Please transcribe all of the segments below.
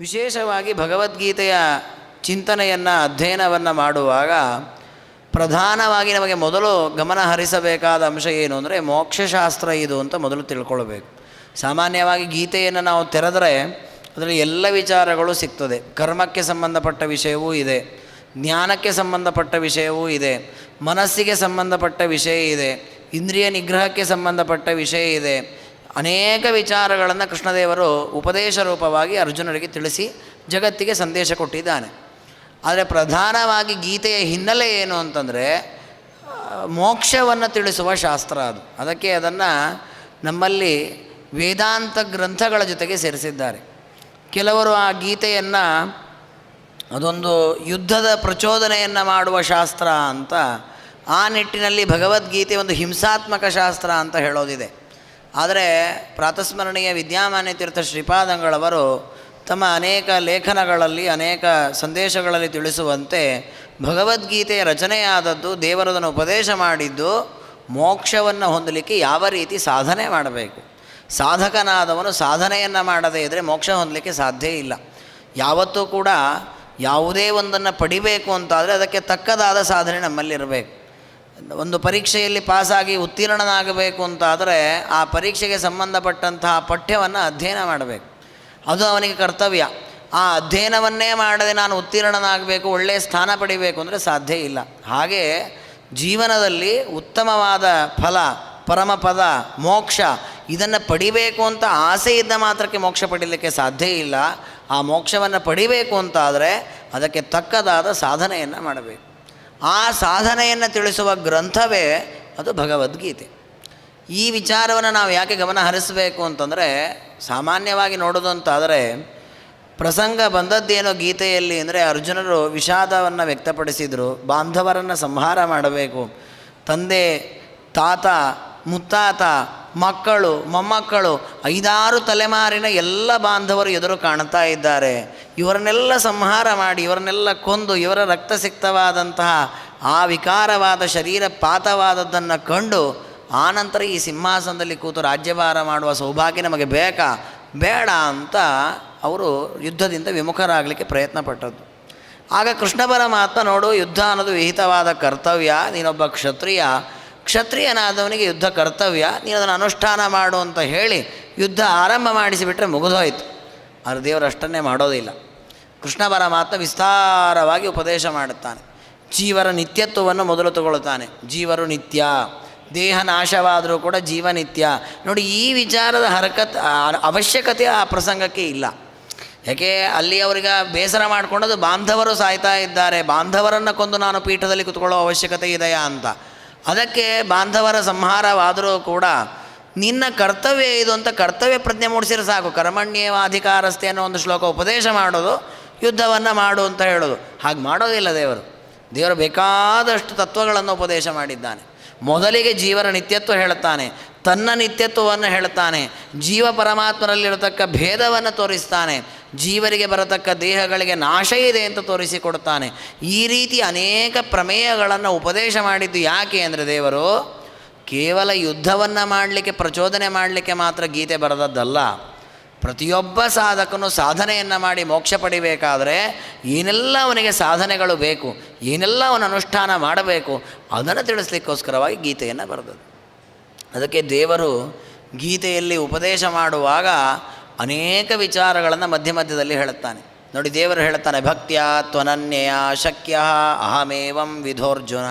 ವಿಶೇಷವಾಗಿ ಭಗವದ್ಗೀತೆಯ ಚಿಂತನೆಯನ್ನು, ಅಧ್ಯಯನವನ್ನು ಮಾಡುವಾಗ ಪ್ರಧಾನವಾಗಿ ನಮಗೆ ಮೊದಲು ಗಮನ ಹರಿಸಬೇಕಾದ ಅಂಶ ಏನು ಅಂದರೆ ಮೋಕ್ಷಶಾಸ್ತ್ರ ಇದು ಅಂತ ಮೊದಲು ತಿಳ್ಕೊಳ್ಬೇಕು. ಸಾಮಾನ್ಯವಾಗಿ ಗೀತೆಯನ್ನು ನಾವು ತೆರೆದರೆ ಅದರಲ್ಲಿ ಎಲ್ಲ ವಿಚಾರಗಳು ಸಿಗ್ತದೆ. ಕರ್ಮಕ್ಕೆ ಸಂಬಂಧಪಟ್ಟ ವಿಷಯವೂ ಇದೆ, ಜ್ಞಾನಕ್ಕೆ ಸಂಬಂಧಪಟ್ಟ ವಿಷಯವೂ ಇದೆ, ಮನಸ್ಸಿಗೆ ಸಂಬಂಧಪಟ್ಟ ವಿಷಯ ಇದೆ, ಇಂದ್ರಿಯ ನಿಗ್ರಹಕ್ಕೆ ಸಂಬಂಧಪಟ್ಟ ವಿಷಯ ಇದೆ ಅನೇಕ ವಿಚಾರಗಳನ್ನು ಕೃಷ್ಣದೇವರು ಉಪದೇಶ ರೂಪವಾಗಿ ಅರ್ಜುನರಿಗೆ ತಿಳಿಸಿ ಜಗತ್ತಿಗೆ ಸಂದೇಶ ಕೊಟ್ಟಿದ್ದಾನೆ. ಆದರೆ ಪ್ರಧಾನವಾಗಿ ಗೀತೆಯ ಹಿನ್ನೆಲೆ ಏನು ಅಂತಂದರೆ, ಮೋಕ್ಷವನ್ನು ತಿಳಿಸುವ ಶಾಸ್ತ್ರ ಅದು. ಅದಕ್ಕೆ ಅದನ್ನು ನಮ್ಮಲ್ಲಿ ವೇದಾಂತ ಗ್ರಂಥಗಳ ಜೊತೆಗೆ ಸೇರಿಸಿದ್ದಾರೆ. ಕೆಲವರು ಆ ಗೀತೆಯನ್ನು ಅದೊಂದು ಯುದ್ಧದ ಪ್ರಚೋದನೆಯನ್ನು ಮಾಡುವ ಶಾಸ್ತ್ರ ಅಂತ, ಆ ನಿಟ್ಟಿನಲ್ಲಿ ಭಗವದ್ಗೀತೆ ಒಂದು ಹಿಂಸಾತ್ಮಕ ಶಾಸ್ತ್ರ ಅಂತ ಹೇಳೋದಿದೆ. ಆದರೆ ಪ್ರಾತಸ್ಮರಣೀಯ ವಿದ್ಯಾಮಾನ್ಯ ತೀರ್ಥ ಶ್ರೀಪಾದಂಗಳವರು ತಮ್ಮ ಅನೇಕ ಲೇಖನಗಳಲ್ಲಿ, ಅನೇಕ ಸಂದೇಶಗಳಲ್ಲಿ ತಿಳಿಸುವಂತೆ ಭಗವದ್ಗೀತೆಯ ರಚನೆಯಾದದ್ದು, ದೇವರದನ್ನು ಉಪದೇಶ ಮಾಡಿದ್ದು, ಮೋಕ್ಷವನ್ನು ಹೊಂದಲಿಕ್ಕೆ ಯಾವ ರೀತಿ ಸಾಧನೆ ಮಾಡಬೇಕು? ಸಾಧಕನಾದವನು ಸಾಧನೆಯನ್ನು ಮಾಡದೇ ಇದ್ದರೆ ಮೋಕ್ಷ ಹೊಂದಲಿಕ್ಕೆ ಸಾಧ್ಯ ಇಲ್ಲ. ಯಾವತ್ತೂ ಕೂಡ ಯಾವುದೇ ಒಂದನ್ನು ಪಡಿಬೇಕು ಅಂತಾದರೆ ಅದಕ್ಕೆ ತಕ್ಕದಾದ ಸಾಧನೆ ನಮ್ಮಲ್ಲಿರಬೇಕು. ಒಂದು ಪರೀಕ್ಷೆಯಲ್ಲಿ ಪಾಸಾಗಿ ಉತ್ತೀರ್ಣನಾಗಬೇಕು ಅಂತಾದರೆ ಆ ಪರೀಕ್ಷೆಗೆ ಸಂಬಂಧಪಟ್ಟಂತಹ ಪಠ್ಯವನ್ನು ಅಧ್ಯಯನ ಮಾಡಬೇಕು. ಅದು ಅವನಿಗೆ ಕರ್ತವ್ಯ. ಆ ಅಧ್ಯಯನವನ್ನೇ ಮಾಡದೆ ನಾನು ಉತ್ತೀರ್ಣನಾಗಬೇಕು ಒಳ್ಳೆಯ ಸ್ಥಾನ ಪಡಿಬೇಕು ಅಂದರೆ ಸಾಧ್ಯ ಇಲ್ಲ. ಹಾಗೇ ಜೀವನದಲ್ಲಿ ಉತ್ತಮವಾದ ಫಲ ಪರಮಪದ ಮೋಕ್ಷ ಇದನ್ನು ಪಡಿಬೇಕು ಅಂತ ಆಸೆ ಇದ್ದ ಮಾತ್ರಕ್ಕೆ ಮೋಕ್ಷ ಪಡೀಲಿಕ್ಕೆ ಸಾಧ್ಯ ಇಲ್ಲ. ಆ ಮೋಕ್ಷವನ್ನು ಪಡಿಬೇಕು ಅಂತಾದರೆ ಅದಕ್ಕೆ ತಕ್ಕದಾದ ಸಾಧನೆಯನ್ನು ಮಾಡಬೇಕು. ಆ ಸಾಧನೆಯನ್ನು ತಿಳಿಸುವ ಗ್ರಂಥವೇ ಅದು ಭಗವದ್ಗೀತೆ. ಈ ವಿಚಾರವನ್ನು ನಾವು ಯಾಕೆ ಗಮನ ಹರಿಸಬೇಕು ಅಂತಂದರೆ, ಸಾಮಾನ್ಯವಾಗಿ ನೋಡೋದು ಅಂತಾದರೆ ಪ್ರಸಂಗ ಬಂದದ್ದೇನೋ ಗೀತೆಯಲ್ಲಿ ಅಂದರೆ ಅರ್ಜುನರು ವಿಷಾದವನ್ನು ವ್ಯಕ್ತಪಡಿಸಿದರು, ಬಾಂಧವರನ್ನು ಸಂಹಾರ ಮಾಡಬೇಕು, ತಂದೆ, ತಾತ, ಮುತ್ತಾತ ಮಕ್ಕಳು, ಮೊಮ್ಮಕ್ಕಳು, ಐದಾರು ತಲೆಮಾರಿನ ಎಲ್ಲ ಬಾಂಧವರು ಎದುರು ಕಾಣ್ತಾ ಇದ್ದಾರೆ. ಇವರನ್ನೆಲ್ಲ ಸಂಹಾರ ಮಾಡಿ, ಇವರನ್ನೆಲ್ಲ ಕೊಂದು, ಇವರ ರಕ್ತಸಿಕ್ತವಾದಂತಹ ಆ ವಿಕಾರವಾದ ಶರೀರ ಪಾತವಾದದ್ದನ್ನು ಕಂಡು ಆನಂತರ ಈ ಸಿಂಹಾಸನದಲ್ಲಿ ಕೂತು ರಾಜ್ಯಭಾರ ಮಾಡುವ ಸೌಭಾಗ್ಯ ನಮಗೆ ಬೇಕಾ? ಬೇಡ ಅಂತ ಅವರು ಯುದ್ಧದಿಂದ ವಿಮುಖರಾಗಲಿಕ್ಕೆ ಪ್ರಯತ್ನ ಪಟ್ಟದ್ದು. ಆಗ ಕೃಷ್ಣ ಪರಮಾತ್ಮ ನೋಡು, ಯುದ್ಧ ಅನ್ನೋದು ವಿಹಿತವಾದ ಕರ್ತವ್ಯ, ನೀನೊಬ್ಬ ಕ್ಷತ್ರಿಯ ಕ್ಷತ್ರಿಯನಾದವನಿಗೆ ಯುದ್ಧ ಕರ್ತವ್ಯ, ನೀನು ಅದನ್ನು ಅನುಷ್ಠಾನ ಮಾಡು ಅಂತ ಹೇಳಿ ಯುದ್ಧ ಆರಂಭ ಮಾಡಿಸಿಬಿಟ್ರೆ ಮುಗಿದೋಯ್ತು. ಆದರೆ ದೇವರು ಅಷ್ಟನ್ನೇ ಮಾಡೋದಿಲ್ಲ. ಕೃಷ್ಣ ಪರಮಾತ್ಮ ವಿಸ್ತಾರವಾಗಿ ಉಪದೇಶ ಮಾಡುತ್ತಾನೆ. ಜೀವರ ನಿತ್ಯತ್ವವನ್ನು ಮೊದಲು ತಗೊಳ್ತಾನೆ ಜೀವರು ನಿತ್ಯ, ದೇಹ ನಾಶವಾದರೂ ಕೂಡ ಜೀವ ನಿತ್ಯ. ನೋಡಿ, ಈ ವಿಚಾರದ ಹರಕತ್ ಅವಶ್ಯಕತೆ ಆ ಪ್ರಸಂಗಕ್ಕೆ ಇಲ್ಲ. ಯಾಕೆ, ಅಲ್ಲಿ ಅವರಿಗೆ ಬೇಸರ ಮಾಡಿಕೊಂಡದು ಬಾಂಧವರು ಸಾಯ್ತಾ ಇದ್ದಾರೆ. ಬಾಂಧವರನ್ನು ಕೊಂದು ನಾನು ಪೀಠದಲ್ಲಿ ಕುತ್ಕೊಳ್ಳೋ ಅವಶ್ಯಕತೆ ಇದೆಯಾ ಅಂತ. ಅದಕ್ಕೆ ಬಾಂಧವರ ಸಂಹಾರವಾದರೂ ಕೂಡ ನಿನ್ನ ಕರ್ತವ್ಯ ಇದು ಅಂತ ಕರ್ತವ್ಯ ಪ್ರಜ್ಞೆ ಮೂಡಿಸಿದ್ರೆ ಸಾಕು. ಕರ್ಮಣ್ಯೇವಾಧಿಕಾರಸ್ಥೆ ಅನ್ನೋ ಒಂದು ಶ್ಲೋಕ ಉಪದೇಶ ಮಾಡೋದು, ಯುದ್ಧವನ್ನು ಮಾಡು ಅಂತ ಹೇಳೋದು. ಹಾಗೆ ಮಾಡೋದಿಲ್ಲ ದೇವರು. ದೇವರು ಬೇಕಾದಷ್ಟು ತತ್ವಗಳನ್ನು ಉಪದೇಶ ಮಾಡಿದ್ದಾನೆ. ಮೊದಲಿಗೆ ಜೀವನ ನಿತ್ಯತ್ವ ಹೇಳುತ್ತಾನೆ. ತನ್ನ ನಿತ್ಯತ್ವವನ್ನು ಹೇಳ್ತಾನೆ. ಜೀವ ಪರಮಾತ್ಮರಲ್ಲಿರತಕ್ಕ ಭೇದವನ್ನು ತೋರಿಸ್ತಾನೆ. ಜೀವರಿಗೆ ಬರತಕ್ಕ ದೇಹಗಳಿಗೆ ನಾಶ ಇದೆ ಅಂತ ತೋರಿಸಿಕೊಡ್ತಾನೆ ಈ ರೀತಿ ಅನೇಕ ಪ್ರಮೇಯಗಳನ್ನು ಉಪದೇಶ ಮಾಡಿದ್ದು ಯಾಕೆ ಅಂದರೆ ದೇವರು ಕೇವಲ ಯುದ್ಧವನ್ನು ಮಾಡಲಿಕ್ಕೆ, ಪ್ರಚೋದನೆ ಮಾಡಲಿಕ್ಕೆ ಮಾತ್ರ ಗೀತೆ ಬರೆದದ್ದಲ್ಲ. ಪ್ರತಿಯೊಬ್ಬ ಸಾಧಕನು ಸಾಧನೆಯನ್ನು ಮಾಡಿ ಮೋಕ್ಷ ಪಡಿಬೇಕಾದರೆ ಏನೆಲ್ಲ ಅವನಿಗೆ ಸಾಧನೆಗಳು ಬೇಕು, ಏನೆಲ್ಲ ಅವನು ಅನುಷ್ಠಾನ ಮಾಡಬೇಕು, ಅದನ್ನು ತಿಳಿಸ್ಲಿಕ್ಕೋಸ್ಕರವಾಗಿ ಗೀತೆಯನ್ನು ಬರೆದದ್ದು. ಅದಕ್ಕೆ ದೇವರು ಗೀತೆಯಲ್ಲಿ ಉಪದೇಶ ಮಾಡುವಾಗ ಅನೇಕ ವಿಚಾರಗಳನ್ನು ಮಧ್ಯ ಮಧ್ಯದಲ್ಲಿ ಹೇಳುತ್ತಾನೆ. ನೋಡಿ ದೇವರು ಹೇಳ್ತಾನೆ ಭಕ್ತಿಯ ತ್ವನನ್ಯಯ ಶಕ್ಯ ಅಹಮೇವಂ ವಿಧೋರ್ಜುನ.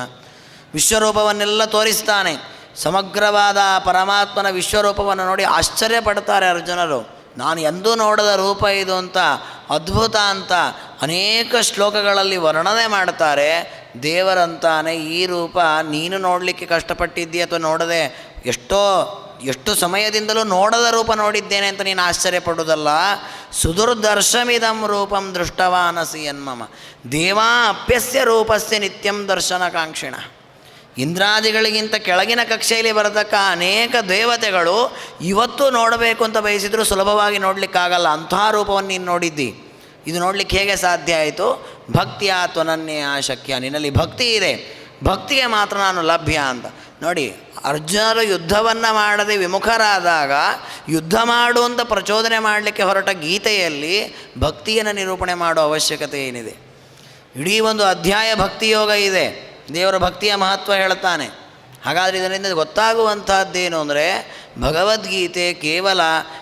ವಿಶ್ವರೂಪವನ್ನೆಲ್ಲ ತೋರಿಸ್ತಾನೆ. ಸಮಗ್ರವಾದ ಪರಮಾತ್ಮನ ವಿಶ್ವರೂಪವನ್ನು ನೋಡಿ ಆಶ್ಚರ್ಯ ಪಡ್ತಾರೆ ಅರ್ಜುನರು. ನಾನು ಎಂದೂ ನೋಡದ ರೂಪ ಇದು ಅಂತ, ಅದ್ಭುತ ಅಂತ ಅನೇಕ ಶ್ಲೋಕಗಳಲ್ಲಿ ವರ್ಣನೆ ಮಾಡ್ತಾರೆ. ದೇವರಂತಾನೆ ಈ ರೂಪ ನೀನು ನೋಡಲಿಕ್ಕೆ ಕಷ್ಟಪಟ್ಟಿದ್ದೀಯ ಅಥವಾ ನೋಡದೆ ಎಷ್ಟೋ, ಎಷ್ಟು ಸಮಯದಿಂದಲೂ ನೋಡದ ರೂಪ ನೋಡಿದ್ದೇನೆ ಅಂತ ನೀನು ಆಶ್ಚರ್ಯಪಡುವುದಲ್ಲ. ಸುದುರ್ದರ್ಶಮಿದಂ ರೂಪಂ ದೃಷ್ಟವಾನಸಿ ಎನ್ಮಮ ದೇವಾ ಅಪ್ಯಸ್ಯ ರೂಪಸ್ಯ ನಿತ್ಯಂ ದರ್ಶನಕಾಂಕ್ಷಿಣ. ಇಂದ್ರಾದಿಗಳಿಗಿಂತ ಕೆಳಗಿನ ಕಕ್ಷೆಯಲ್ಲಿ ಬರತಕ್ಕ ಅನೇಕ ದೇವತೆಗಳು ಇವತ್ತು ನೋಡಬೇಕು ಅಂತ ಬಯಸಿದರೂ ಸುಲಭವಾಗಿ ನೋಡಲಿಕ್ಕಾಗಲ್ಲ. ಅಂಥ ರೂಪವನ್ನು ನೀನು ನೋಡಿದ್ದಿ. ಇದು ನೋಡಲಿಕ್ಕೆ ಹೇಗೆ ಸಾಧ್ಯ ಆಯಿತು? ಭಕ್ತಿಯ ತ್ವನನ್ನೇ ಶಕ್ಯ ನಿನ್ನಲ್ಲಿ ಭಕ್ತಿ ಇದೆ. ಭಕ್ತಿಗೆ ಮಾತ್ರ ನಾನು ಲಭ್ಯ ಅಂತ. ನೋಡಿ, ಅರ್ಜುನರು ಯುದ್ಧವನ್ನು ಮಾಡದೆ ವಿಮುಖರಾದಾಗ ಯುದ್ಧ ಮಾಡುವಂಥ ಪ್ರಚೋದನೆ ಮಾಡಲಿಕ್ಕೆ ಹೊರಟ ಗೀತೆಯಲ್ಲಿ ಭಕ್ತಿಯನ್ನು ನಿರೂಪಣೆ ಮಾಡೋ ಅವಶ್ಯಕತೆ ಏನಿದೆ? ಇಡೀ ಒಂದು ಅಧ್ಯಾಯ ಭಕ್ತಿಯೋಗ ಇದೆ. ದೇವರ ಭಕ್ತಿಯ ಮಹತ್ವ ಹೇಳ್ತಾನೆ ಹಾಗಾದರೆ ಇದರಿಂದ ಗೊತ್ತಾಗುವಂತಹದ್ದೇನು ಅಂದರೆ, ಭಗವದ್ಗೀತೆ ಕೇವಲ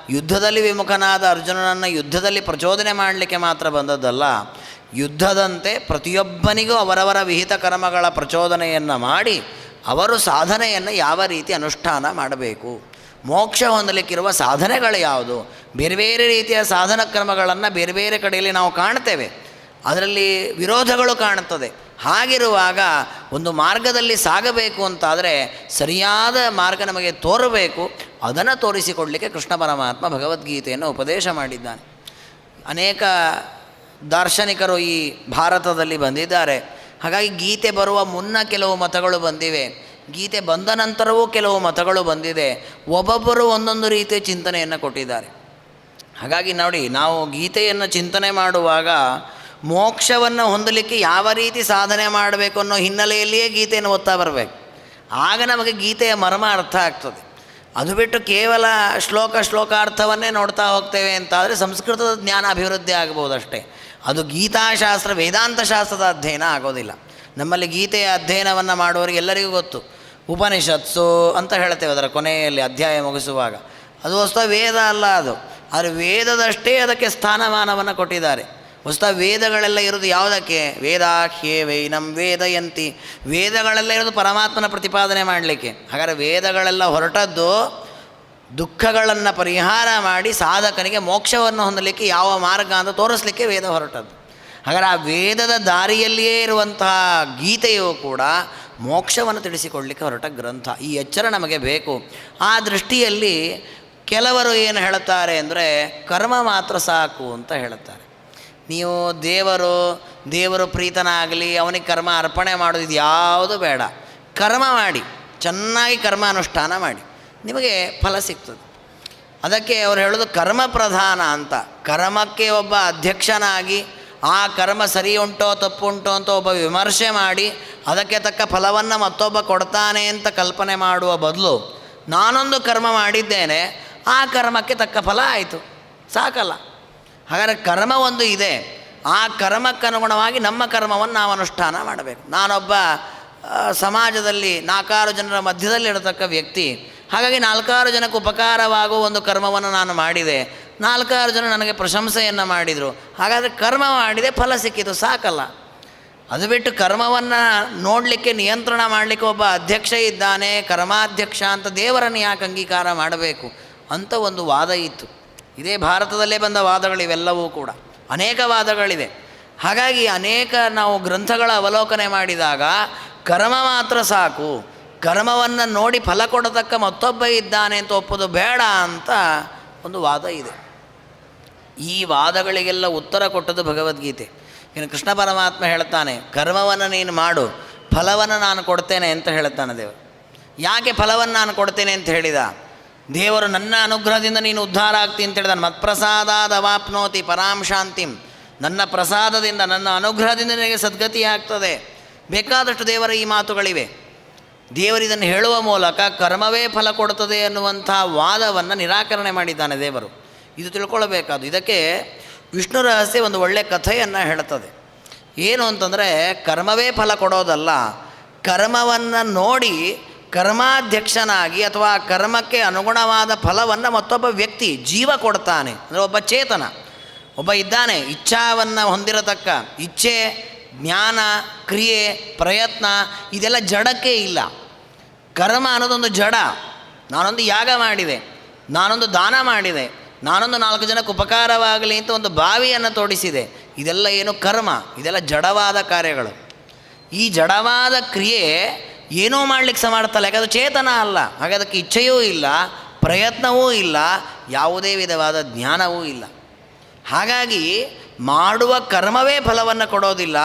ಯುದ್ಧದಲ್ಲಿ ವಿಮುಖನಾದ ಅರ್ಜುನನನ್ನು ಯುದ್ಧದಲ್ಲಿ ಪ್ರಚೋದನೆ ಮಾಡಲಿಕ್ಕೆ ಮಾತ್ರ ಬಂದದ್ದಲ್ಲ. ಯುದ್ಧದಂತೆ ಪ್ರತಿಯೊಬ್ಬನಿಗೂ ಅವರವರ ವಿಹಿತ ಕರ್ಮಗಳ ಪ್ರಚೋದನೆಯನ್ನು ಮಾಡಿ ಅವರು ಸಾಧನೆಯನ್ನು ಯಾವ ರೀತಿ ಅನುಷ್ಠಾನ ಮಾಡಬೇಕು? ಮೋಕ್ಷ ಹೊಂದಲಿಕ್ಕಿರುವ ಸಾಧನೆಗಳು ಯಾವುದು? ಬೇರೆ ಬೇರೆ ರೀತಿಯ ಸಾಧನ ಕ್ರಮಗಳನ್ನು ಬೇರೆ ಬೇರೆ ಕಡೆಯಲ್ಲಿ ನಾವು ಕಾಣ್ತೇವೆ. ಅದರಲ್ಲಿ ವಿರೋಧಗಳು ಕಾಣುತ್ತದೆ ಹಾಗಿರುವಾಗ ಒಂದು ಮಾರ್ಗದಲ್ಲಿ ಸಾಗಬೇಕು ಅಂತಾದರೆ ಸರಿಯಾದ ಮಾರ್ಗ ನಮಗೆ ತೋರಬೇಕು. ಅದನ್ನು ತೋರಿಸಿಕೊಡಲಿಕ್ಕೆ ಕೃಷ್ಣ ಪರಮಾತ್ಮ ಭಗವದ್ಗೀತೆಯನ್ನು ಉಪದೇಶ ಮಾಡಿದ್ದಾನೆ. ಅನೇಕ ದಾರ್ಶನಿಕರು ಈ ಭಾರತದಲ್ಲಿ ಬಂದಿದ್ದಾರೆ. ಹಾಗಾಗಿ ಗೀತೆ ಬರುವ ಮುನ್ನ ಕೆಲವು ಮತಗಳು ಬಂದಿವೆ. ಗೀತೆ ಬಂದ ನಂತರವೂ ಕೆಲವು ಮತಗಳು ಬಂದಿದೆ. ಒಬ್ಬೊಬ್ಬರು ಒಂದೊಂದು ರೀತಿಯ ಚಿಂತನೆಯನ್ನು ಕೊಟ್ಟಿದ್ದಾರೆ. ಹಾಗಾಗಿ ನೋಡಿ, ನಾವು ಗೀತೆಯನ್ನು ಚಿಂತನೆ ಮಾಡುವಾಗ ಮೋಕ್ಷವನ್ನು ಹೊಂದಲಿಕ್ಕೆ ಯಾವ ರೀತಿ ಸಾಧನೆ ಮಾಡಬೇಕು ಅನ್ನೋ ಹಿನ್ನೆಲೆಯಲ್ಲಿಯೇ ಗೀತೆಯನ್ನು ಓದ್ತಾ ಬರಬೇಕು. ಆಗ ನಮಗೆ ಗೀತೆಯ ಮರ್ಮ ಅರ್ಥ ಆಗ್ತದೆ. ಅದು ಬಿಟ್ಟು ಕೇವಲ ಶ್ಲೋಕ ಶ್ಲೋಕಾರ್ಥವನ್ನೇ ನೋಡ್ತಾ ಹೋಗ್ತೇವೆ ಅಂತಾದರೆ ಸಂಸ್ಕೃತದ ಜ್ಞಾನ ಅಭಿವೃದ್ಧಿ ಆಗ್ಬೋದಷ್ಟೇ. ಅದು ಗೀತಾಶಾಸ್ತ್ರ ವೇದಾಂತ ಶಾಸ್ತ್ರದ ಅಧ್ಯಯನ ಆಗೋದಿಲ್ಲ. ನಮ್ಮಲ್ಲಿ ಗೀತೆಯ ಅಧ್ಯಯನವನ್ನು ಮಾಡುವವರಿಗೆ ಎಲ್ಲರಿಗೂ ಗೊತ್ತು. ಉಪನಿಷತ್ಸು ಅಂತ ಹೇಳ್ತೇವೆ ಅದರ ಕೊನೆಯಲ್ಲಿ ಅಧ್ಯಾಯ ಮುಗಿಸುವಾಗ. ಅದು ಹೊಸ ವೇದ ಅಲ್ಲ ಅದು. ಆದರೆ ವೇದದಷ್ಟೇ ಅದಕ್ಕೆ ಸ್ಥಾನಮಾನವನ್ನು ಕೊಟ್ಟಿದ್ದಾರೆ. ಹೊಸ ವೇದಗಳೆಲ್ಲ ಇರೋದು ಯಾವುದಕ್ಕೆ? ವೇದಾಖ್ಯೇ ವೈನಂ ವೇದಯಂತಿ. ವೇದಗಳೆಲ್ಲ ಇರೋದು ಪರಮಾತ್ಮನ ಪ್ರತಿಪಾದನೆ ಮಾಡಲಿಕ್ಕೆ. ಹಾಗಾದರೆ ವೇದಗಳೆಲ್ಲ ಹೊರಟದ್ದು ದುಃಖಗಳನ್ನು ಪರಿಹಾರ ಮಾಡಿ ಸಾಧಕನಿಗೆ ಮೋಕ್ಷವನ್ನು ಹೊಂದಲಿಕ್ಕೆ ಯಾವ ಮಾರ್ಗ ಅಂತ ತೋರಿಸ್ಲಿಕ್ಕೆ ವೇದ ಹೊರಟದ್ದು. ಹಾಗಾದರೆ ಆ ವೇದದ ದಾರಿಯಲ್ಲಿಯೇ ಇರುವಂತಹ ಗೀತೆಯು ಕೂಡ ಮೋಕ್ಷವನ್ನು ತಿಳಿಸಿಕೊಳ್ಳಲಿಕ್ಕೆ ಹೊರಟ ಗ್ರಂಥ. ಈ ಎಚ್ಚರ ನಮಗೆ ಬೇಕು. ಆ ದೃಷ್ಟಿಯಲ್ಲಿ ಕೆಲವರು ಏನು ಹೇಳುತ್ತಾರೆ ಅಂದರೆ, ಕರ್ಮ ಮಾತ್ರ ಸಾಕು ಅಂತ ಹೇಳುತ್ತಾರೆ. ನೀವು ದೇವರು ದೇವರು ಪ್ರೀತನಾಗಲಿ, ಅವನಿಗೆ ಕರ್ಮ ಅರ್ಪಣೆ ಮಾಡೋದು ಇದು ಯಾವುದು ಬೇಡ. ಕರ್ಮ ಮಾಡಿ, ಚೆನ್ನಾಗಿ ಕರ್ಮ ಅನುಷ್ಠಾನ ಮಾಡಿ. ನಿಮಗೆ ಫಲ ಸಿಗ್ತದೆ. ಅದಕ್ಕೆ ಅವರು ಹೇಳೋದು ಕರ್ಮ ಪ್ರಧಾನ ಅಂತ. ಕರ್ಮಕ್ಕೆ ಒಬ್ಬ ಅಧ್ಯಕ್ಷನಾಗಿ ಆ ಕರ್ಮ ಸರಿ ಉಂಟೋ ತಪ್ಪು ಉಂಟೋ ಅಂತ ಒಬ್ಬ ವಿಮರ್ಶೆ ಮಾಡಿ ಅದಕ್ಕೆ ತಕ್ಕ ಫಲವನ್ನು ಮತ್ತೊಬ್ಬ ಕೊಡ್ತಾನೆ ಅಂತ ಕಲ್ಪನೆ ಮಾಡುವ ಬದಲು ನಾನೊಂದು ಕರ್ಮ ಮಾಡಿದ್ದೇನೆ, ಆ ಕರ್ಮಕ್ಕೆ ತಕ್ಕ ಫಲ ಆಯಿತು. ಸಾಕಲ್ಲ. ಹಾಗಾದರೆ ಕರ್ಮ ಒಂದು ಇದೆ. ಆ ಕರ್ಮಕ್ಕನುಗುಣವಾಗಿ ನಮ್ಮ ಕರ್ಮವನ್ನು ನಾವು ಅನುಷ್ಠಾನ ಮಾಡಬೇಕು. ನಾನೊಬ್ಬ ಸಮಾಜದಲ್ಲಿ ನಾಲ್ಕಾರು ಜನರ ಮಧ್ಯದಲ್ಲಿ ಇರತಕ್ಕ ವ್ಯಕ್ತಿ ಹಾಗಾಗಿ ನಾಲ್ಕಾರು ಜನಕ್ಕೆ ಉಪಕಾರವಾಗುವ ಒಂದು ಕರ್ಮವನ್ನು ನಾನು ಮಾಡಿದೆ. ನಾಲ್ಕಾರು ಜನ ನನಗೆ ಪ್ರಶಂಸೆಯನ್ನು ಮಾಡಿದರು. ಹಾಗಾದರೆ ಕರ್ಮ ಮಾಡಿದೆ, ಫಲ ಸಿಕ್ಕಿತು, ಸಾಕಲ್ಲ. ಅದು ಬಿಟ್ಟು ಕರ್ಮವನ್ನು ನೋಡಲಿಕ್ಕೆ, ನಿಯಂತ್ರಣ ಮಾಡಲಿಕ್ಕೆ ಒಬ್ಬ ಅಧ್ಯಕ್ಷ ಇದ್ದಾನೆ, ಕರ್ಮಾಧ್ಯಕ್ಷ ಅಂತ ದೇವರನ್ನು ಯಾಕೆ ಅಂಗೀಕಾರ ಮಾಡಬೇಕು? ಅಂತ ಒಂದು ವಾದ ಇತ್ತು. ಇದೇ ಭಾರತದಲ್ಲೇ ಬಂದ ವಾದಗಳಿವೆಲ್ಲವೂ ಕೂಡ. ಅನೇಕ ವಾದಗಳಿದೆ ಹಾಗಾಗಿ ಅನೇಕ ನಾವು ಗ್ರಂಥಗಳ ಅವಲೋಕನೆ ಮಾಡಿದಾಗ ಕರ್ಮ ಮಾತ್ರ ಸಾಕು. ಕರ್ಮವನ್ನು ನೋಡಿ ಫಲ ಕೊಡತಕ್ಕ ಮತ್ತೊಬ್ಬ ಇದ್ದಾನೆ ಅಂತ ಒಪ್ಪೋದು ಬೇಡ ಅಂತ ಒಂದು ವಾದ ಇದೆ. ಈ ವಾದಗಳಿಗೆಲ್ಲ ಉತ್ತರ ಕೊಟ್ಟದ್ದು ಭಗವದ್ಗೀತೆ. ಇನ್ನು ಕೃಷ್ಣ ಪರಮಾತ್ಮ ಹೇಳ್ತಾನೆ ಕರ್ಮವನ್ನು ನೀನು ಮಾಡು, ಫಲವನ್ನು ನಾನು ಕೊಡ್ತೇನೆ ಅಂತ ಹೇಳ್ತಾನೆ ದೇವರು ಯಾಕೆ ಫಲವನ್ನು ನಾನು ಕೊಡ್ತೇನೆ ಅಂತ ಹೇಳಿದ? ದೇವರು ನನ್ನ ಅನುಗ್ರಹದಿಂದ ನೀನು ಉದ್ಧಾರ ಆಗ್ತಿ ಅಂತ ಹೇಳಿದ ಮತ್ಪ್ರಸಾದಾದ ಅವಾಪ್ನೋತಿ ಪರಾಂ ಶಾಂತಿಂ. ನನ್ನ ಪ್ರಸಾದದಿಂದ, ನನ್ನ ಅನುಗ್ರಹದಿಂದ ನಿನಗೆ ಸದ್ಗತಿ ಆಗ್ತದೆ. ಬೇಕಾದಷ್ಟು ದೇವರ ಈ ಮಾತುಗಳಿವೆ. ದೇವರು ಇದನ್ನು ಹೇಳುವ ಮೂಲಕ ಕರ್ಮವೇ ಫಲ ಕೊಡುತ್ತದೆ ಅನ್ನುವಂಥ ವಾದವನ್ನು ನಿರಾಕರಣೆ ಮಾಡಿದ್ದಾನೆ ದೇವರು. ಇದು ತಿಳ್ಕೊಳ್ಬೇಕಾದ್ದು. ಇದಕ್ಕೆ ವಿಷ್ಣು ರಹಸ್ಯ ಒಂದು ಒಳ್ಳೆಯ ಕಥೆಯನ್ನು ಹೇಳ್ತದೆ ಏನು ಅಂತಂದರೆ, ಕರ್ಮವೇ ಫಲ ಕೊಡೋದಲ್ಲ, ಕರ್ಮವನ್ನು ನೋಡಿ ಕರ್ಮಾಧ್ಯಕ್ಷನಾಗಿ ಅಥವಾ ಕರ್ಮಕ್ಕೆ ಅನುಗುಣವಾದ ಫಲವನ್ನು ಮತ್ತೊಬ್ಬ ವ್ಯಕ್ತಿ, ಜೀವ ಕೊಡ್ತಾನೆ. ಅಂದರೆ ಒಬ್ಬ ಚೇತನ. ಒಬ್ಬ ಇದ್ದಾನೆ, ಇಚ್ಛಾವನ್ನು ಹೊಂದಿರತಕ್ಕ. ಇಚ್ಛೆ, ಜ್ಞಾನ, ಕ್ರಿಯೆ, ಪ್ರಯತ್ನ, ಇದೆಲ್ಲ ಜಡಕ್ಕೆ ಇಲ್ಲ. ಕರ್ಮ ಅನ್ನೋದೊಂದು ಜಡ. ನಾನೊಂದು ಯಾಗ ಮಾಡಿದೆ. ನಾನೊಂದು ದಾನ ಮಾಡಿದೆ. ನಾನೊಂದು ನಾಲ್ಕು ಜನಕ್ಕೆ ಉಪಕಾರವಾಗಲಿ ಅಂತ ಒಂದು ಬಾವಿಯನ್ನು ತೋಡಿಸಿದೆ. ಇದೆಲ್ಲ ಏನು ಕರ್ಮ. ಇದೆಲ್ಲ ಜಡವಾದ ಕಾರ್ಯಗಳು. ಈ ಜಡವಾದ ಕ್ರಿಯೆ ಏನೂ ಮಾಡಲಿಕ್ಕೆ ಸಮರ್ಥಲ್ಲ ಅದು ಚೇತನ ಅಲ್ಲ. ಹಾಗೆ ಅದಕ್ಕೆ ಇಚ್ಛೆಯೂ ಇಲ್ಲ, ಪ್ರಯತ್ನವೂ ಇಲ್ಲ, ಯಾವುದೇ ವಿಧವಾದ ಜ್ಞಾನವೂ ಇಲ್ಲ. ಹಾಗಾಗಿ ಮಾಡುವ ಕರ್ಮವೇ ಫಲವನ್ನು ಕೊಡೋದಿಲ್ಲ.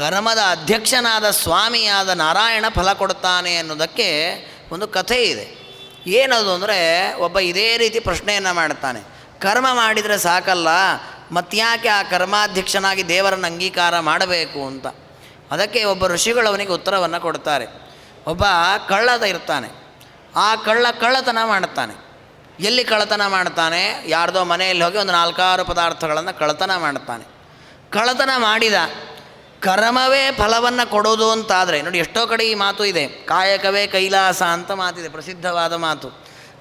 ಕರ್ಮದ ಅಧ್ಯಕ್ಷನಾದ ಸ್ವಾಮಿಯಾದ ನಾರಾಯಣ ಫಲ ಕೊಡ್ತಾನೆ ಅನ್ನೋದಕ್ಕೆ ಒಂದು ಕಥೆ ಇದೆ. ಏನದು ಅಂದರೆ ಒಬ್ಬ ಇದೇ ರೀತಿ ಪ್ರಶ್ನೆಯನ್ನು ಮಾಡ್ತಾನೆ. ಕರ್ಮ ಮಾಡಿದರೆ ಸಾಕಲ್ಲ, ಮತ್ತ್ಯಾಕೆ ಆ ಕರ್ಮಾಧ್ಯಕ್ಷನಾಗಿ ದೇವರನ್ನು ಅಂಗೀಕಾರ ಮಾಡಬೇಕು ಅಂತ. ಅದಕ್ಕೆ ಒಬ್ಬ ಋಷಿಗಳು ಅವನಿಗೆ ಉತ್ತರವನ್ನು ಕೊಡ್ತಾರೆ. ಒಬ್ಬ ಕಳ್ಳದ ಇರ್ತಾನೆ. ಆ ಕಳ್ಳ ಕಳ್ಳತನ ಮಾಡುತ್ತಾನೆ ಎಲ್ಲಿ ಕಳ್ಳತನ ಮಾಡ್ತಾನೆ? ಯಾರ್ದೋ ಮನೆಯಲ್ಲಿ ಹೋಗಿ ಒಂದು ನಾಲ್ಕಾರು ಪದಾರ್ಥಗಳನ್ನು ಕಳ್ಳತನ ಮಾಡ್ತಾನೆ. ಕಳ್ಳತನ ಮಾಡಿದ ಕರ್ಮವೇ ಫಲವನ್ನು ಕೊಡೋದು ಅಂತಾದರೆ, ನೋಡಿ ಎಷ್ಟೋ ಕಡೆ ಈ ಮಾತು ಇದೆ. ಕಾಯಕವೇ ಕೈಲಾಸ ಅಂತ ಮಾತಿದೆ, ಪ್ರಸಿದ್ಧವಾದ ಮಾತು.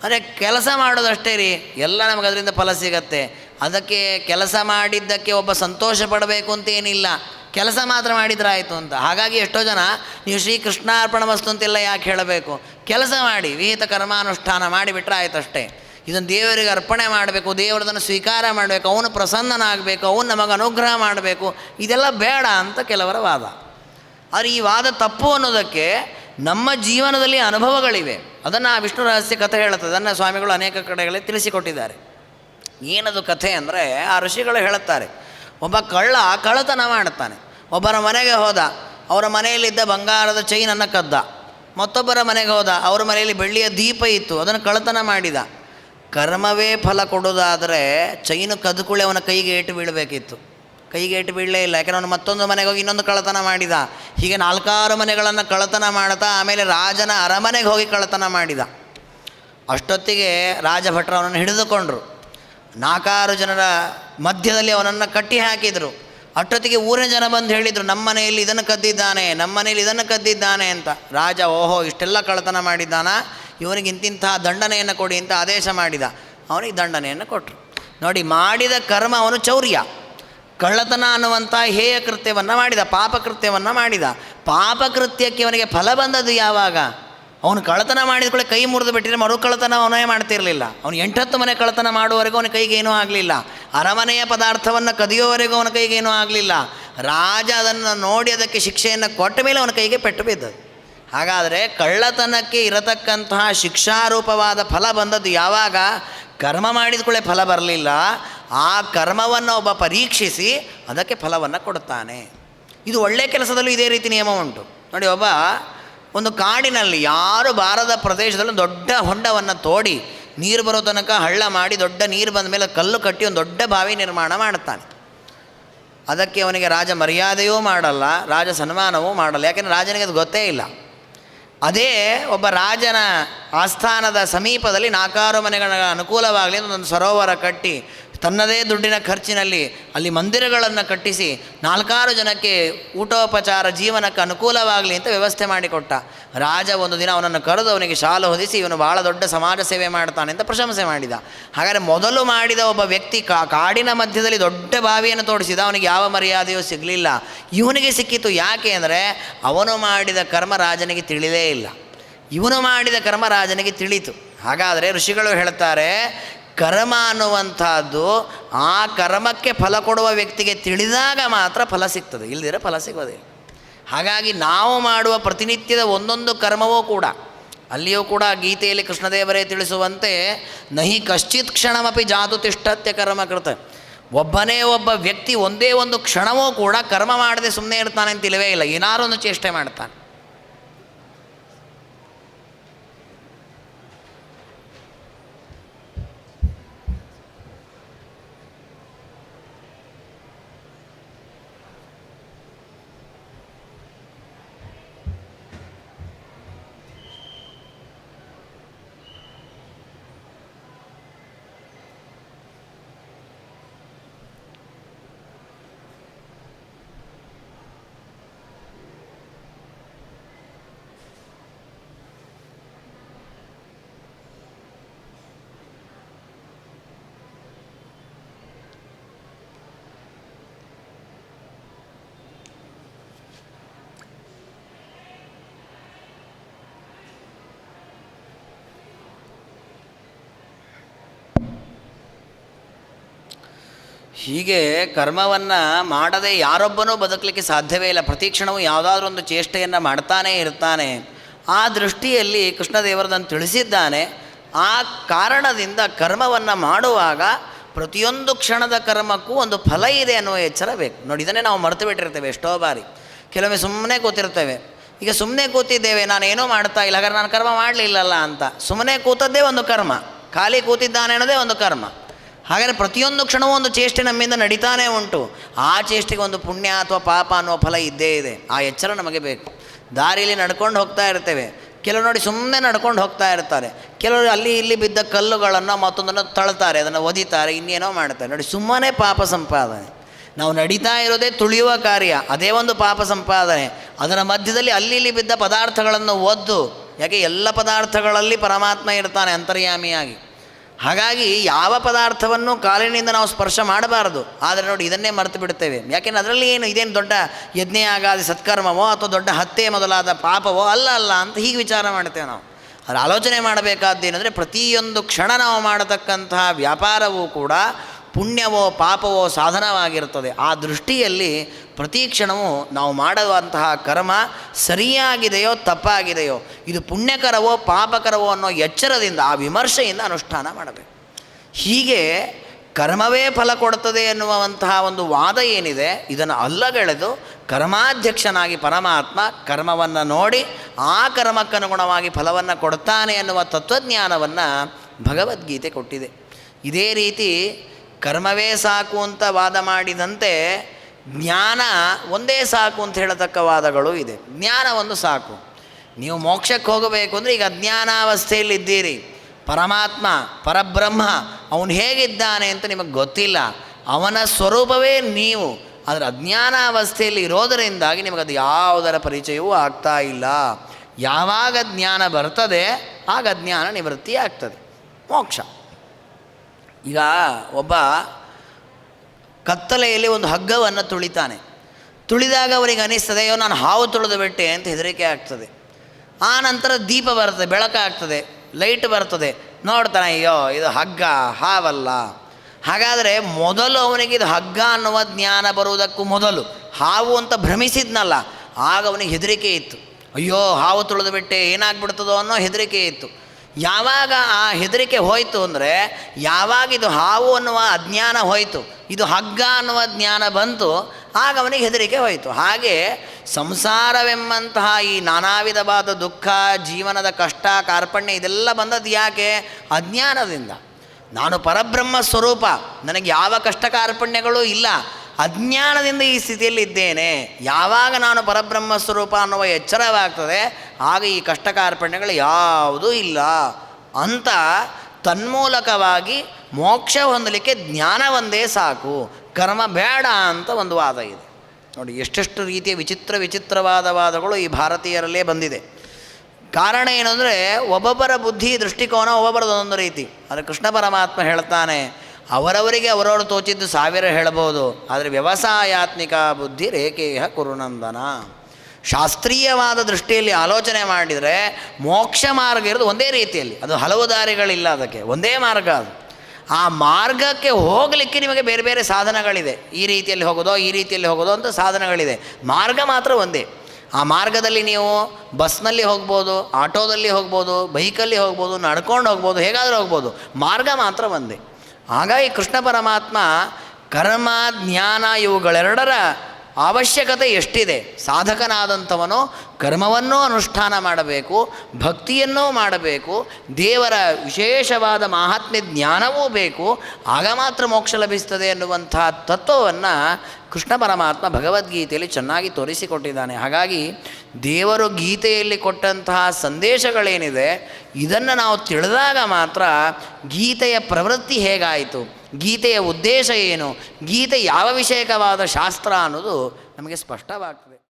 ಅಂದರೆ ಕೆಲಸ ಮಾಡೋದಷ್ಟೇ ರೀ, ಎಲ್ಲ ನಮಗೆ ಅದರಿಂದ ಫಲ ಸಿಗತ್ತೆ. ಅದಕ್ಕೆ ಕೆಲಸ ಮಾಡಿದ್ದಕ್ಕೆ ಒಬ್ಬ ಸಂತೋಷ ಪಡಬೇಕು ಅಂತೇನಿಲ್ಲ ಕೆಲಸ ಮಾತ್ರ ಮಾಡಿದ್ರೆ ಆಯಿತು ಅಂತ. ಹಾಗಾಗಿ ಎಷ್ಟೋ ಜನ, ನೀವು ಶ್ರೀ ಕೃಷ್ಣಾರ್ಪಣ ವಸ್ತು ಅಂತೆಲ್ಲ ಯಾಕೆ ಹೇಳಬೇಕು? ಕೆಲಸ ಮಾಡಿ, ವಿಹಿತ ಕರ್ಮಾನುಷ್ಠಾನ ಮಾಡಿಬಿಟ್ರೆ ಅಷ್ಟೇ ಇದನ್ನು ದೇವರಿಗೆ ಅರ್ಪಣೆ ಮಾಡಬೇಕು ದೇವರದನ್ನು ಸ್ವೀಕಾರ ಮಾಡಬೇಕು, ಅವನು ಪ್ರಸನ್ನನಾಗಬೇಕು, ಅವನು ನಮಗೆ ಅನುಗ್ರಹ ಮಾಡಬೇಕು. ಇದೆಲ್ಲ ಬೇಡ ಅಂತ ಕೆಲವರ ವಾದ. ಆದರೆ ಈ ವಾದ ತಪ್ಪು ಅನ್ನೋದಕ್ಕೆ ನಮ್ಮ ಜೀವನದಲ್ಲಿ ಅನುಭವಗಳಿವೆ. ಅದನ್ನು ಆ ವಿಷ್ಣು ರಹಸ್ಯ ಕಥೆ ಹೇಳುತ್ತದೆ ಅದನ್ನು ಸ್ವಾಮಿಗಳು ಅನೇಕ ಕಡೆಗಳಲ್ಲಿ ತಿಳಿಸಿಕೊಟ್ಟಿದ್ದಾರೆ. ಏನದು ಕಥೆ ಅಂದರೆ ಆ ಋಷಿಗಳು ಹೇಳುತ್ತಾರೆ, ಒಬ್ಬ ಕಳ್ಳ ಕಳ್ಳತನ ಮಾಡುತ್ತಾನೆ. ಒಬ್ಬರ ಮನೆಗೆ ಹೋದ, ಅವರ ಮನೆಯಲ್ಲಿದ್ದ ಬಂಗಾರದ ಚೈನನ್ನು ಕದ್ದ. ಮತ್ತೊಬ್ಬರ ಮನೆಗೆ ಹೋದ, ಅವರ ಮನೆಯಲ್ಲಿ ಬೆಳ್ಳಿಯ ದೀಪ ಇತ್ತು. ಅದನ್ನು ಕಳ್ಳತನ ಮಾಡಿದ. ಕರ್ಮವೇ ಫಲ ಕೊಡೋದಾದರೆ ಚೈನು ಕದ್ಕುಳೆ ಅವನ ಕೈಗೆ ಏಟು ಬೀಳಬೇಕಿತ್ತು. ಕೈಗೆ ಏಟು ಬೀಳಲೇ ಇಲ್ಲ. ಯಾಕೆಂದ್ರೆ ಅವನು ಮತ್ತೊಂದು ಮನೆಗೆ ಹೋಗಿ ಇನ್ನೊಂದು ಕಳ್ಳತನ ಮಾಡಿದ. ಹೀಗೆ ನಾಲ್ಕಾರು ಮನೆಗಳನ್ನು ಕಳ್ಳತನ ಮಾಡ್ತಾ ಆಮೇಲೆ ರಾಜನ ಅರಮನೆಗೆ ಹೋಗಿ ಕಳ್ಳತನ ಮಾಡಿದ. ಅಷ್ಟೊತ್ತಿಗೆ ರಾಜಭಟ್ರು ಅವನನ್ನು ಹಿಡಿದುಕೊಂಡ್ರು. ನಾಲ್ಕಾರು ಜನರ ಮಧ್ಯದಲ್ಲಿ ಅವನನ್ನು ಕಟ್ಟಿ ಹಾಕಿದರು. ಅಷ್ಟೊತ್ತಿಗೆ ಊರಿನ ಜನ ಬಂದು ಹೇಳಿದರು, ನಮ್ಮ ಮನೆಯಲ್ಲಿ ಇದನ್ನು ಕದ್ದಿದ್ದಾನೆ, ನಮ್ಮ ಮನೆಯಲ್ಲಿ ಇದನ್ನು ಕದ್ದಿದ್ದಾನೆ ಅಂತ. ರಾಜ, ಓಹೋ, ಇಷ್ಟೆಲ್ಲ ಕಳ್ಳತನ ಮಾಡಿದ್ದಾನ? ಇವನಿಗೆ ಇಂತಿಂತಹ ದಂಡನೆಯನ್ನು ಕೊಡಿ ಅಂತ ಆದೇಶ ಮಾಡಿದ. ಅವನಿಗೆ ದಂಡನೆಯನ್ನು ಕೊಟ್ಟರು ನೋಡಿ, ಮಾಡಿದ ಕರ್ಮ ಅವನು ಚೌರ್ಯ. ಕಳ್ಳತನ ಅನ್ನುವಂಥ ಹೇಯ ಕೃತ್ಯವನ್ನು ಮಾಡಿದ ಪಾಪಕೃತ್ಯವನ್ನು ಮಾಡಿದ. ಪಾಪಕೃತ್ಯಕ್ಕೆ ಅವನಿಗೆ ಫಲ ಬಂದದ್ದು ಯಾವಾಗ? ಅವನು ಕಳ್ಳತನ ಮಾಡಿದ ಕೂಡ ಕೈ ಮುರಿದು ಬಿಟ್ಟಿದ್ರೆ ಮರು ಕಳ್ಳತನ ಅವನೇ ಮಾಡ್ತಿರಲಿಲ್ಲ. ಅವನು ಎಂಟತ್ತು ಮನೆ ಕಳ್ಳತನ ಮಾಡುವವರೆಗೂ ಅವನ ಕೈಗೆ ಏನೂ ಆಗಲಿಲ್ಲ. ಅರಮನೆಯ ಪದಾರ್ಥವನ್ನು ಕದಿಯೋವರೆಗೂ ಅವನ ಕೈಗೇನೂ ಆಗಲಿಲ್ಲ. ರಾಜ ಅದನ್ನು ನೋಡಿ ಅದಕ್ಕೆ ಶಿಕ್ಷೆಯನ್ನು ಕೊಟ್ಟ ಮೇಲೆ ಅವನ ಕೈಗೆ ಪೆಟ್ಟು ಬಿದ್ದದು ಹಾಗಾದರೆ ಕಳ್ಳತನಕ್ಕೆ ಇರತಕ್ಕಂತಹ ಶಿಕ್ಷಾರೂಪವಾದ ಫಲ ಬಂದದ್ದು ಯಾವಾಗ? ಕರ್ಮ ಮಾಡಿದ ಕೂಡಲೇ ಫಲ ಬರಲಿಲ್ಲ. ಆ ಕರ್ಮವನ್ನು ಒಬ್ಬ ಪರೀಕ್ಷಿಸಿ ಅದಕ್ಕೆ ಫಲವನ್ನು ಕೊಡುತ್ತಾನೆ. ಇದು ಒಳ್ಳೆಯ ಕೆಲಸದಲ್ಲೂ ಇದೇ ರೀತಿ ನಿಯಮ ಉಂಟು. ನೋಡಿ, ಒಬ್ಬ ಒಂದು ಕಾಡಿನಲ್ಲಿ ಯಾರು ಬಾರದ ಪ್ರದೇಶದಲ್ಲಿ ದೊಡ್ಡ ಹೊಂಡವನ್ನು ತೋಡಿ ನೀರು ಬರೋ ತನಕ ಹಳ್ಳ ಮಾಡಿ ದೊಡ್ಡ ನೀರು ಬಂದ ಮೇಲೆ ಕಲ್ಲು ಕಟ್ಟಿ ಒಂದು ದೊಡ್ಡ ಬಾವಿ ನಿರ್ಮಾಣ ಮಾಡುತ್ತಾನೆ ಅದಕ್ಕೆ ಅವನಿಗೆ ರಾಜ ಮರ್ಯಾದೆಯೂ ಮಾಡಲ್ಲ, ರಾಜ ಸನ್ಮಾನವೂ ಮಾಡಲ್ಲ. ಯಾಕೆಂದರೆ ರಾಜನಿಗೆ ಅದು ಗೊತ್ತೇ ಇಲ್ಲ. ಅದೇ ಒಬ್ಬ ರಾಜನ ಆಸ್ಥಾನದ ಸಮೀಪದಲ್ಲಿ ನಾಲ್ಕಾರು ಮನೆಗಳ ಅನುಕೂಲವಾಗಲಿ ಒಂದು ಸರೋವರ ಕಟ್ಟಿ ತನ್ನದೇ ದುಡ್ಡಿನ ಖರ್ಚಿನಲ್ಲಿ ಅಲ್ಲಿ ಮಂದಿರಗಳನ್ನು ಕಟ್ಟಿಸಿ ನಾಲ್ಕಾರು ಜನಕ್ಕೆ ಊಟೋಪಚಾರ ಜೀವನಕ್ಕೆ ಅನುಕೂಲವಾಗಲಿ ಅಂತ ವ್ಯವಸ್ಥೆ ಮಾಡಿಕೊಟ್ಟ. ರಾಜ ಒಂದು ದಿನ ಅವನನ್ನು ಕರೆದು ಅವನಿಗೆ ಶಾಲು ಹೊದಿಸಿ ಇವನು ಭಾಳ ದೊಡ್ಡ ಸಮಾಜ ಸೇವೆ ಮಾಡ್ತಾನೆ ಅಂತ ಪ್ರಶಂಸೆ ಮಾಡಿದ. ಹಾಗಾದರೆ ಮೊದಲು ಮಾಡಿದ ಒಬ್ಬ ವ್ಯಕ್ತಿ ಕಾಡಿನ ಮಧ್ಯದಲ್ಲಿ ದೊಡ್ಡ ಬಾವಿಯನ್ನು ತೋಡಿಸಿದ. ಅವನಿಗೆ ಯಾವ ಮರ್ಯಾದೆಯೂ ಸಿಗಲಿಲ್ಲ. ಇವನಿಗೆ ಸಿಕ್ಕಿತು ಯಾಕೆ ಅಂದರೆ ಅವನು ಮಾಡಿದ ಕರ್ಮ ರಾಜನಿಗೆ ತಿಳಿದೇ ಇಲ್ಲ. ಇವನು ಮಾಡಿದ ಕರ್ಮ ರಾಜನಿಗೆ ತಿಳಿತು. ಹಾಗಾದರೆ ಋಷಿಗಳು ಹೇಳ್ತಾರೆ ಕರ್ಮ ಅನ್ನುವಂಥದ್ದು ಆ ಕರ್ಮಕ್ಕೆ ಫಲ ಕೊಡುವ ವ್ಯಕ್ತಿಗೆ ತಿಳಿದಾಗ ಮಾತ್ರ ಫಲ ಸಿಗ್ತದೆ. ಇಲ್ಲದಿರ ಫಲ ಸಿಗೋದಿಲ್ಲ ಹಾಗಾಗಿ ನಾವು ಮಾಡುವ ಪ್ರತಿನಿತ್ಯದ ಒಂದೊಂದು ಕರ್ಮವೂ ಕೂಡ, ಅಲ್ಲಿಯೂ ಕೂಡ ಗೀತೆಯಲ್ಲಿ ಕೃಷ್ಣದೇವರೇ ತಿಳಿಸುವಂತೆ, ನಹಿ ಕಶ್ಚಿತ್ ಕ್ಷಣಮಪಿ ಜಾತು ತಿಷ್ಠತ್ಯ ಕರ್ಮಕೃತ ಒಬ್ಬನೇ ಒಬ್ಬ ವ್ಯಕ್ತಿ ಒಂದೇ ಒಂದು ಕ್ಷಣವೂ ಕೂಡ ಕರ್ಮ ಮಾಡದೆ ಸುಮ್ಮನೆ ಇರ್ತಾನೆ ಅಂತ ಇಲ್ಲವೇ ಇಲ್ಲ. ಏನಾರೊಂದು ಚೇಷ್ಟೆ ಮಾಡ್ತಾನೆ. ಹೀಗೆ ಕರ್ಮವನ್ನು ಮಾಡದೆ ಯಾರೊಬ್ಬನೂ ಬದುಕಲಿಕ್ಕೆ ಸಾಧ್ಯವೇ ಇಲ್ಲ. ಪ್ರತಿ ಕ್ಷಣವೂ ಯಾವುದಾದ್ರೂ ಒಂದು ಚೇಷ್ಟೆಯನ್ನು ಮಾಡ್ತಾನೇ ಇರ್ತಾನೆ. ಆ ದೃಷ್ಟಿಯಲ್ಲಿ ಕೃಷ್ಣದೇವರದನ್ನು ತಿಳಿಸಿದ್ದಾನೆ. ಆ ಕಾರಣದಿಂದ ಕರ್ಮವನ್ನು ಮಾಡುವಾಗ ಪ್ರತಿಯೊಂದು ಕ್ಷಣದ ಕರ್ಮಕ್ಕೂ ಒಂದು ಫಲ ಇದೆ ಅನ್ನುವ ಎಚ್ಚರ ಬೇಕು. ನೋಡಿ, ಇದನ್ನೇ ನಾವು ಮರೆತು ಬಿಟ್ಟಿರ್ತೇವೆ ಎಷ್ಟೋ ಬಾರಿ. ಕೆಲವೊಮ್ಮೆ ಸುಮ್ಮನೆ ಕೂತಿರ್ತೇವೆ. ಈಗ ಸುಮ್ಮನೆ ಕೂತಿದ್ದೇವೆ, ನಾನು ಏನೂ ಮಾಡ್ತಾ ಇಲ್ಲ, ಹಾಗಾದ್ರೆ ನಾನು ಕರ್ಮ ಮಾಡಲಿಲ್ಲಲ್ಲ ಅಂತ. ಸುಮ್ಮನೆ ಕೂತದ್ದೇ ಒಂದು ಕರ್ಮ. ಖಾಲಿ ಕೂತಿದ್ದಾನೆ ಅನ್ನೋದೇ ಒಂದು ಕರ್ಮ. ಹಾಗಾದರೆ ಪ್ರತಿಯೊಂದು ಕ್ಷಣವೂ ಒಂದು ಚೇಷ್ಟೆ ನಮ್ಮಿಂದ ನಡೀತಾನೇ ಉಂಟು. ಆ ಚೇಷ್ಟೆಗೆ ಒಂದು ಪುಣ್ಯ ಅಥವಾ ಪಾಪ ಅನ್ನುವ ಫಲ ಇದ್ದೇ ಇದೆ. ಆ ಎಚ್ಚರ ನಮಗೆ ಬೇಕು. ದಾರಿಯಲ್ಲಿ ನಡ್ಕೊಂಡು ಹೋಗ್ತಾ ಇರ್ತೇವೆ. ಕೆಲವರು ನೋಡಿ ಸುಮ್ಮನೆ ನಡ್ಕೊಂಡು ಹೋಗ್ತಾ ಇರ್ತಾರೆ. ಕೆಲವರು ಅಲ್ಲಿ ಇಲ್ಲಿ ಬಿದ್ದ ಕಲ್ಲುಗಳನ್ನು ಮತ್ತೊಂದನ್ನು ತಳ್ತಾರೆ, ಅದನ್ನು ಒದಿತಾರೆ, ಇನ್ನೇನೋ ಮಾಡ್ತಾರೆ. ನೋಡಿ ಸುಮ್ಮನೆ ಪಾಪ ಸಂಪಾದನೆ. ನಾವು ನಡೀತಾ ಇರೋದೇ ತುಳಿಯುವ ಕಾರ್ಯ. ಅದೇ ಒಂದು ಪಾಪ ಸಂಪಾದನೆ. ಅದರ ಮಧ್ಯದಲ್ಲಿ ಅಲ್ಲಿ ಇಲ್ಲಿ ಬಿದ್ದ ಪದಾರ್ಥಗಳನ್ನು ಒದ್ದು, ಯಾಕೆ ಎಲ್ಲ ಪದಾರ್ಥಗಳಲ್ಲಿ ಪರಮಾತ್ಮ ಇರ್ತಾನೆ ಅಂತರ್ಯಾಮಿಯಾಗಿ. ಹಾಗಾಗಿ ಯಾವ ಪದಾರ್ಥವನ್ನು ಕಾಲಿನಿಂದ ನಾವು ಸ್ಪರ್ಶ ಮಾಡಬಾರದು. ಆದರೆ ನೋಡಿ, ಇದನ್ನೇ ಮರೆತು ಬಿಡುತ್ತೇವೆ ಯಾಕೆಂದರೆ ಅದರಲ್ಲಿ ಏನು, ಇದೇನು ದೊಡ್ಡ ಯಜ್ಞ ಸತ್ಕರ್ಮವೋ ಅಥವಾ ದೊಡ್ಡ ಹತ್ಯೆ ಮೊದಲಾದ ಪಾಪವೋ ಅಲ್ಲ ಅಲ್ಲ ಅಂತ ಹೀಗೆ ವಿಚಾರ ಮಾಡ್ತೇವೆ ನಾವು. ಅದರ ಆಲೋಚನೆ ಮಾಡಬೇಕಾದ್ದೇನೆಂದರೆ ಪ್ರತಿಯೊಂದು ಕ್ಷಣ ನಾವು ಮಾಡತಕ್ಕಂತಹ ವ್ಯಾಪಾರವೂ ಕೂಡ ಪುಣ್ಯವೋ ಪಾಪವೋ ಸಾಧನವಾಗಿರುತ್ತದೆ. ಆ ದೃಷ್ಟಿಯಲ್ಲಿ ಪ್ರತಿ ಕ್ಷಣವೂ ನಾವು ಮಾಡುವಂತಹ ಕರ್ಮ ಸರಿಯಾಗಿದೆಯೋ ತಪ್ಪಾಗಿದೆಯೋ, ಇದು ಪುಣ್ಯಕರವೋ ಪಾಪಕರವೋ ಅನ್ನೋ ಎಚ್ಚರದಿಂದ, ಆ ವಿಮರ್ಶೆಯಿಂದ ಅನುಷ್ಠಾನ ಮಾಡಬೇಕು. ಹೀಗೆ ಕರ್ಮವೇ ಫಲ ಕೊಡುತ್ತದೆ ಎನ್ನುವಂತಹ ಒಂದು ವಾದ ಏನಿದೆ, ಇದನ್ನು ಅಲ್ಲಗೆಳೆದು ಕರ್ಮಾಧ್ಯಕ್ಷನಾಗಿ ಪರಮಾತ್ಮ ಕರ್ಮವನ್ನು ನೋಡಿ, ಆ ಕರ್ಮಕ್ಕನುಗುಣವಾಗಿ ಫಲವನ್ನು ಕೊಡ್ತಾನೆ ಎನ್ನುವ ತತ್ವಜ್ಞಾನವನ್ನು ಭಗವದ್ಗೀತೆ ಕೊಟ್ಟಿದೆ. ಇದೇ ರೀತಿ ಕರ್ಮವೇ ಸಾಕು ಅಂತ ವಾದ ಮಾಡಿದಂತೆ ಜ್ಞಾನ ಒಂದೇ ಸಾಕು ಅಂತ ಹೇಳತಕ್ಕ ವಾದಗಳು ಇದೆ. ಜ್ಞಾನ ಒಂದು ಸಾಕು. ನೀವು ಮೋಕ್ಷಕ್ಕೆ ಹೋಗಬೇಕು ಅಂದರೆ ಈಗ ಅಜ್ಞಾನಾವಸ್ಥೆಯಲ್ಲಿ ಇದ್ದೀರಿ. ಪರಮಾತ್ಮ, ಪರಬ್ರಹ್ಮ, ಅವನು ಹೇಗಿದ್ದಾನೆ ಅಂತ ನಿಮಗೆ ಗೊತ್ತಿಲ್ಲ. ಅವನ ಸ್ವರೂಪವೇ ನೀವು. ಆದರೆ ಅಜ್ಞಾನಾವಸ್ಥೆಯಲ್ಲಿ ಇರೋದರಿಂದಾಗಿ ನಿಮಗದು ಯಾವುದರ ಪರಿಚಯವೂ ಆಗ್ತಾ ಇಲ್ಲ. ಯಾವಾಗ ಜ್ಞಾನ ಬರ್ತದೆ, ಆಗ ಜ್ಞಾನ ನಿವೃತ್ತಿ ಆಗ್ತದೆ ಮೋಕ್ಷ. ಈಗ ಒಬ್ಬ ಕತ್ತಲೆಯಲ್ಲಿ ಒಂದು ಹಗ್ಗವನ್ನು ತುಳಿತಾನೆ. ತುಳಿದಾಗ ಅವರಿಗೆ ಅಯ್ಯೋ ನಾನು ಹಾವು ತುಳಿದು ಬಿಟ್ಟೆ ಅಂತ ಹೆದರಿಕೆ ಆಗ್ತದೆ. ಆ ನಂತರ ದೀಪ ಬರ್ತದೆ ಬೆಳಕಾಗ್ತದೆ ಲೈಟ್ ಬರ್ತದೆ. ನೋಡ್ತಾನೆ, ಅಯ್ಯೋ, ಇದು ಹಗ್ಗ, ಹಾವಲ್ಲ. ಹಾಗಾದರೆ ಮೊದಲು ಅವನಿಗೆ ಇದು ಹಗ್ಗ ಅನ್ನುವ ಜ್ಞಾನ ಬರುವುದಕ್ಕೂ ಮೊದಲು ಹಾವು ಅಂತ ಭ್ರಮಿಸಿದ್ನಲ್ಲ, ಆಗ ಅವನಿಗೆ ಹೆದರಿಕೆ ಇತ್ತು. ಅಯ್ಯೋ, ಹಾವು ತುಳಿದು ಬಿಟ್ಟೆ, ಏನಾಗ್ಬಿಡ್ತದೋ ಅನ್ನೋ ಹೆದರಿಕೆ ಇತ್ತು. ಯಾವಾಗ ಆ ಹೆದರಿಕೆ ಹೋಯಿತು ಅಂದರೆ ಯಾವಾಗ ಇದು ಹಾವು ಅನ್ನುವ ಅಜ್ಞಾನ ಹೋಯಿತು, ಇದು ಹಗ್ಗ ಅನ್ನುವ ಜ್ಞಾನ ಬಂತು, ಆಗ ಅವನಿಗೆ ಹೆದರಿಕೆ ಹೋಯಿತು. ಹಾಗೆ ಸಂಸಾರವೆಂಬಂತಹ ಈ ನಾನಾ ವಿಧವಾದ ದುಃಖ, ಜೀವನದ ಕಷ್ಟ, ಕಾರ್ಪಣ್ಯ ಇದೆಲ್ಲ ಬಂದದ್ದು ಯಾಕೆ? ಅಜ್ಞಾನದಿಂದ. ನಾನು ಪರಬ್ರಹ್ಮ ಸ್ವರೂಪ, ನನಗೆ ಯಾವ ಕಷ್ಟ ಕಾರ್ಪಣ್ಯಗಳೂ ಇಲ್ಲ. ಅಜ್ಞಾನದಿಂದ ಈ ಸ್ಥಿತಿಯಲ್ಲಿ ಇದ್ದೇನೆ. ಯಾವಾಗ ನಾನು ಪರಬ್ರಹ್ಮ ಸ್ವರೂಪ ಅನ್ನುವ ಎಚ್ಚರವಾಗ್ತದೆ, ಆಗ ಈ ಕಷ್ಟ ಕಾರ್ಪಣ್ಯಗಳು ಯಾವುದೂ ಇಲ್ಲ. ಅಂತ ತನ್ಮೂಲಕವಾಗಿ ಮೋಕ್ಷ ಹೊಂದಲಿಕ್ಕೆ ಜ್ಞಾನ ಒಂದೇ ಸಾಕು. ಕರ್ಮ ಬೇಡ ಅಂತ ಒಂದು ವಾದ ಇದೆ. ನೋಡಿ, ಎಷ್ಟೆಷ್ಟು ರೀತಿಯ ವಿಚಿತ್ರ ವಿಚಿತ್ರವಾದ ವಾದಗಳು ಈ ಭಾರತೀಯರಲ್ಲೇ ಬಂದಿದೆ. ಕಾರಣ ಏನು ಅಂದರೆ, ಒಬ್ಬೊಬ್ಬರ ಬುದ್ಧಿ ದೃಷ್ಟಿಕೋನ ಒಬ್ಬೊಬ್ಬರದೊಂದೊಂದು ರೀತಿ. ಆದರೆ ಕೃಷ್ಣ ಪರಮಾತ್ಮ ಹೇಳ್ತಾನೆ ಅವರವರಿಗೆ ಅವರವರು ತೋಚಿದ್ದು ಸಾವಿರ ಹೇಳಬಹುದು, ಆದರೆ ವ್ಯವಸಾಯಾತ್ಮಿಕ ಬುದ್ಧಿ ರೇಖೇಹ ಕುರುನಂದನ. ಶಾಸ್ತ್ರೀಯವಾದ ದೃಷ್ಟಿಯಲ್ಲಿ ಆಲೋಚನೆ ಮಾಡಿದರೆ ಮೋಕ್ಷ ಮಾರ್ಗ ಇರೋದು ಒಂದೇ ರೀತಿಯಲ್ಲಿ, ಅದು ಹಲವು ದಾರಿಗಳಿಲ್ಲ ಅದಕ್ಕೆ, ಒಂದೇ ಮಾರ್ಗ ಅದು. ಆ ಮಾರ್ಗಕ್ಕೆ ಹೋಗಲಿಕ್ಕೆ ನಿಮಗೆ ಬೇರೆ ಬೇರೆ ಸಾಧನಗಳಿದೆ, ಈ ರೀತಿಯಲ್ಲಿ ಹೋಗೋದೋ, ಈ ರೀತಿಯಲ್ಲಿ ಹೋಗೋದೋ ಅಂತ ಸಾಧನಗಳಿದೆ, ಮಾರ್ಗ ಮಾತ್ರ ಒಂದೇ. ಆ ಮಾರ್ಗದಲ್ಲಿ ನೀವು ಬಸ್ನಲ್ಲಿ ಹೋಗ್ಬೋದು, ಆಟೋದಲ್ಲಿ ಹೋಗ್ಬೋದು, ಬೈಕಲ್ಲಿ ಹೋಗ್ಬೋದು, ನಡ್ಕೊಂಡು ಹೋಗ್ಬೋದು, ಹೇಗಾದರೂ ಹೋಗ್ಬೋದು, ಮಾರ್ಗ ಮಾತ್ರ ಒಂದೇ. ಹಾಗಾಗಿ ಕೃಷ್ಣ ಪರಮಾತ್ಮ ಕರ್ಮ, ಜ್ಞಾನ ಇವುಗಳೆರಡರ ಅವಶ್ಯಕತೆ ಎಷ್ಟಿದೆ? ಸಾಧಕನಾದಂಥವನು ಕರ್ಮವನ್ನೂ ಅನುಷ್ಠಾನ ಮಾಡಬೇಕು, ಭಕ್ತಿಯನ್ನೂ ಮಾಡಬೇಕು, ದೇವರ ವಿಶೇಷವಾದ ಮಹಾತ್ಮ್ಯ ಜ್ಞಾನವೂ ಬೇಕು, ಆಗ ಮಾತ್ರ ಮೋಕ್ಷ ಲಭಿಸ್ತದೆ ಎನ್ನುವಂಥ ತತ್ವವನ್ನು ಕೃಷ್ಣ ಪರಮಾತ್ಮ ಭಗವದ್ಗೀತೆಯಲ್ಲಿ ಚೆನ್ನಾಗಿ ತೋರಿಸಿಕೊಟ್ಟಿದ್ದಾನೆ. ಹಾಗಾಗಿ ದೇವರು ಗೀತೆಯಲ್ಲಿ ಕೊಟ್ಟಂತಹ ಸಂದೇಶಗಳೇನಿದೆ, ಇದನ್ನು ನಾವು ತಿಳಿದಾಗ ಮಾತ್ರ ಗೀತೆಯ ಪ್ರವೃತ್ತಿ ಹೇಗಾಯಿತು, ಗೀತೆಯ ಉದ್ದೇಶ ಏನು, ಗೀತೆ ಯಾವ ವಿಷಯಕವಾದ ಶಾಸ್ತ್ರ ಅನ್ನೋದು ನಮಗೆ ಸ್ಪಷ್ಟವಾಗ್ತದೆ.